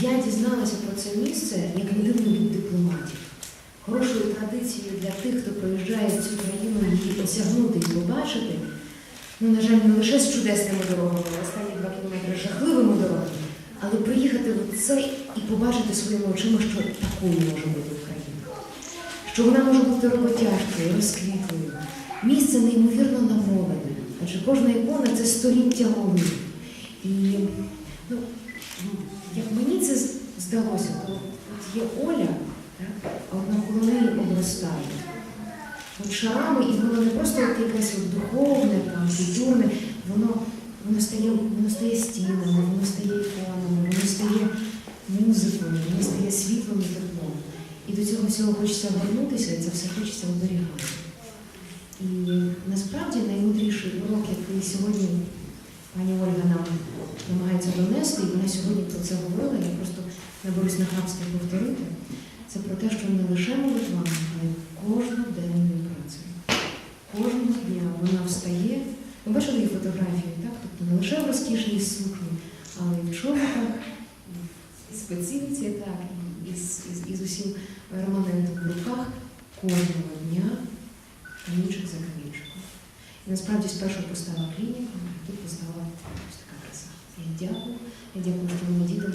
Я дізналася про це місце як людина від дипломатів. Хорошою традицією для тих, хто приїжджає в цю країну її осягнути і побачити. Ну, на жаль, не лише з чудесними дорогами, останні два кілометри жахливими дорогами, але приїхати в це і побачити своїми очима, що такою може бути Україна. Що вона може бути роботяжкою, розквітлою. Місце неймовірно намовлене, адже кожна ікона це століття голови. І ну, як мені це з- здалося, от є Оля, а от навколо неї обростає. От шарами, і воно не просто от якесь от духовне, там, культурне, воно, воно, стає, воно стає стінами, воно стає іконами, воно стає музикою, воно стає світлом і теплом. І до цього всього хочеться вернутися, і це все хочеться оберігати. І насправді наймудріший урок, який сьогодні пані Ольга нам намагається донести, і вона сьогодні про це говорила, я на хабство повторити, це про те, що не лише молитвами, але й кожноденною працею. Кожного дня вона встає. Ви бачили її фотографії, так? Тобто не лише в розкішній сукні, але й в чоботах, і спецівці, так, і, і, і, і усім реманентом в руках кожного дня камінчик за камінчиком. І насправді спершу постала клініка, а тут постала ось така краса. Я дякую. Я дякую, що мої діти